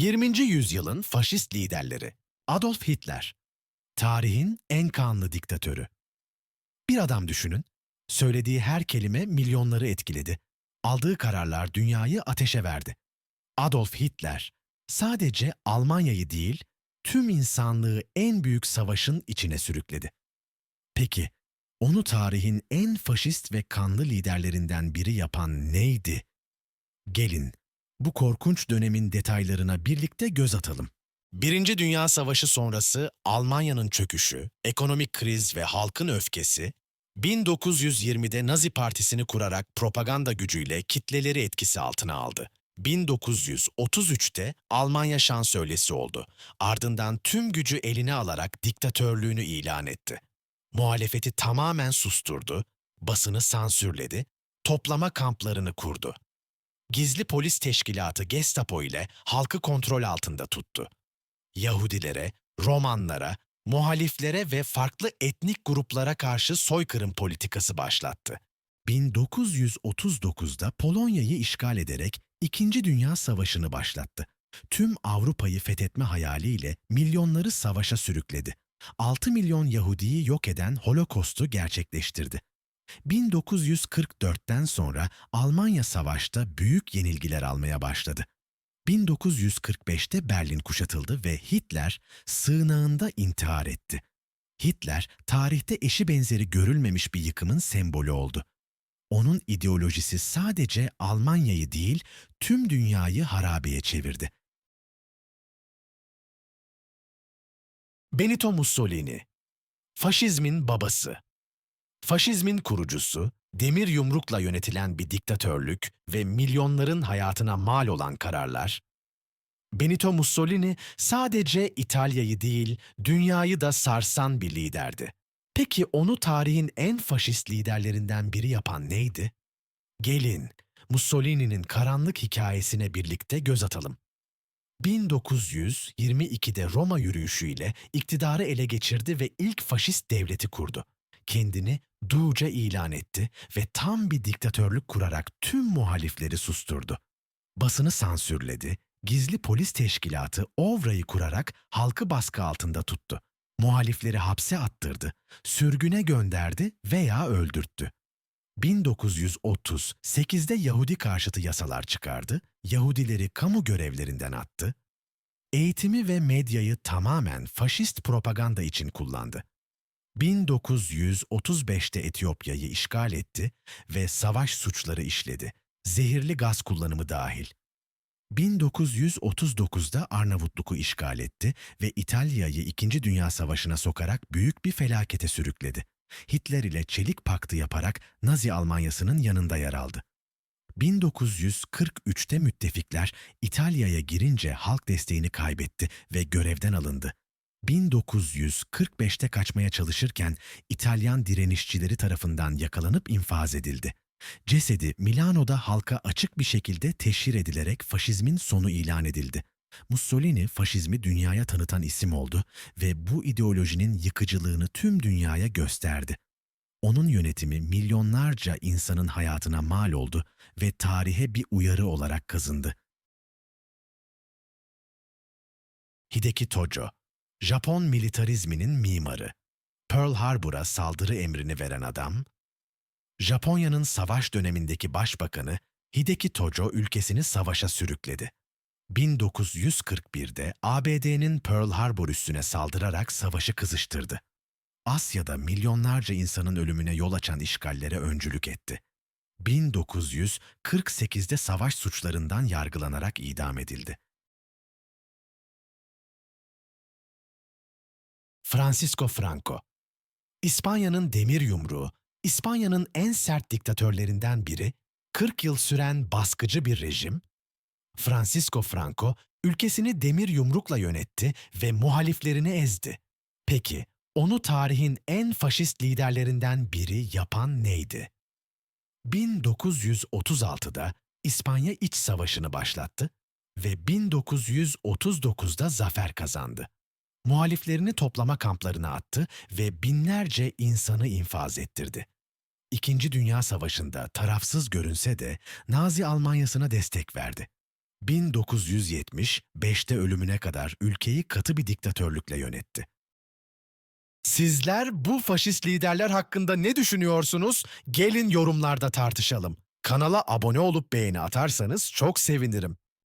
20. yüzyılın faşist liderleri Adolf Hitler, tarihin en kanlı diktatörü. Bir adam düşünün, söylediği her kelime milyonları etkiledi. Aldığı kararlar dünyayı ateşe verdi. Adolf Hitler sadece Almanya'yı değil, tüm insanlığı en büyük savaşın içine sürükledi. Peki, onu tarihin en faşist ve kanlı liderlerinden biri yapan neydi? Gelin, bu korkunç dönemin detaylarına birlikte göz atalım. Birinci Dünya Savaşı sonrası Almanya'nın çöküşü, ekonomik kriz ve halkın öfkesi, 1920'de Nazi Partisi'ni kurarak propaganda gücüyle kitleleri etkisi altına aldı. 1933'te Almanya şansölyesi oldu. Ardından tüm gücü eline alarak diktatörlüğünü ilan etti. Muhalefeti tamamen susturdu, basını sansürledi, toplama kamplarını kurdu. Gizli polis teşkilatı Gestapo ile halkı kontrol altında tuttu. Yahudilere, Romanlara, muhaliflere ve farklı etnik gruplara karşı soykırım politikası başlattı. 1939'da Polonya'yı işgal ederek İkinci Dünya Savaşı'nı başlattı. Tüm Avrupa'yı fethetme hayaliyle milyonları savaşa sürükledi. 6 milyon Yahudiyi yok eden Holocaust'u gerçekleştirdi. 1944'ten sonra Almanya savaşta büyük yenilgiler almaya başladı. 1945'te Berlin kuşatıldı ve Hitler sığınağında intihar etti. Hitler, tarihte eşi benzeri görülmemiş bir yıkımın sembolü oldu. Onun ideolojisi sadece Almanya'yı değil, tüm dünyayı harabeye çevirdi. Benito Mussolini Faşizmin babası Faşizmin kurucusu, demir yumrukla yönetilen bir diktatörlük ve milyonların hayatına mal olan kararlar, Benito Mussolini sadece İtalya'yı değil, dünyayı da sarsan bir liderdi. Peki onu tarihin en faşist liderlerinden biri yapan neydi? Gelin, Mussolini'nin karanlık hikayesine birlikte göz atalım. 1922'de Roma yürüyüşüyle iktidarı ele geçirdi ve ilk faşist devleti kurdu. Kendini Duce ilan etti ve tam bir diktatörlük kurarak tüm muhalifleri susturdu. Basını sansürledi, gizli polis teşkilatı Ovra'yı kurarak halkı baskı altında tuttu. Muhalifleri hapse attırdı, sürgüne gönderdi veya öldürttü. 1938'de Yahudi karşıtı yasalar çıkardı, Yahudileri kamu görevlerinden attı, eğitimi ve medyayı tamamen faşist propaganda için kullandı. 1935'te Etiyopya'yı işgal etti ve savaş suçları işledi, zehirli gaz kullanımı dahil. 1939'da Arnavutluk'u işgal etti ve İtalya'yı İkinci Dünya Savaşı'na sokarak büyük bir felakete sürükledi. Hitler ile çelik paktı yaparak Nazi Almanyası'nın yanında yer aldı. 1943'te müttefikler İtalya'ya girince halk desteğini kaybetti ve görevden alındı. 1945'te kaçmaya çalışırken İtalyan direnişçileri tarafından yakalanıp infaz edildi. Cesedi Milano'da halka açık bir şekilde teşhir edilerek faşizmin sonu ilan edildi. Mussolini faşizmi dünyaya tanıtan isim oldu ve bu ideolojinin yıkıcılığını tüm dünyaya gösterdi. Onun yönetimi milyonlarca insanın hayatına mal oldu ve tarihe bir uyarı olarak kazındı. Hideki Tojo, Japon militarizminin mimarı, Pearl Harbor'a saldırı emrini veren adam, Japonya'nın savaş dönemindeki başbakanı Hideki Tojo ülkesini savaşa sürükledi. 1941'de ABD'nin Pearl Harbor üssüne saldırarak savaşı kızıştırdı. Asya'da milyonlarca insanın ölümüne yol açan işgallere öncülük etti. 1948'de savaş suçlarından yargılanarak idam edildi. Francisco Franco İspanya'nın demir yumruğu, İspanya'nın en sert diktatörlerinden biri, 40 yıl süren baskıcı bir rejim, Francisco Franco ülkesini demir yumrukla yönetti ve muhaliflerini ezdi. Peki, onu tarihin en faşist liderlerinden biri yapan neydi? 1936'da İspanya İç Savaşı'nı başlattı ve 1939'da zafer kazandı. Muhaliflerini toplama kamplarına attı ve binlerce insanı infaz ettirdi. İkinci Dünya Savaşı'nda tarafsız görünse de Nazi Almanyası'na destek verdi. 1975'te ölümüne kadar ülkeyi katı bir diktatörlükle yönetti. Sizler bu faşist liderler hakkında ne düşünüyorsunuz? Gelin yorumlarda tartışalım. Kanala abone olup beğeni atarsanız çok sevinirim.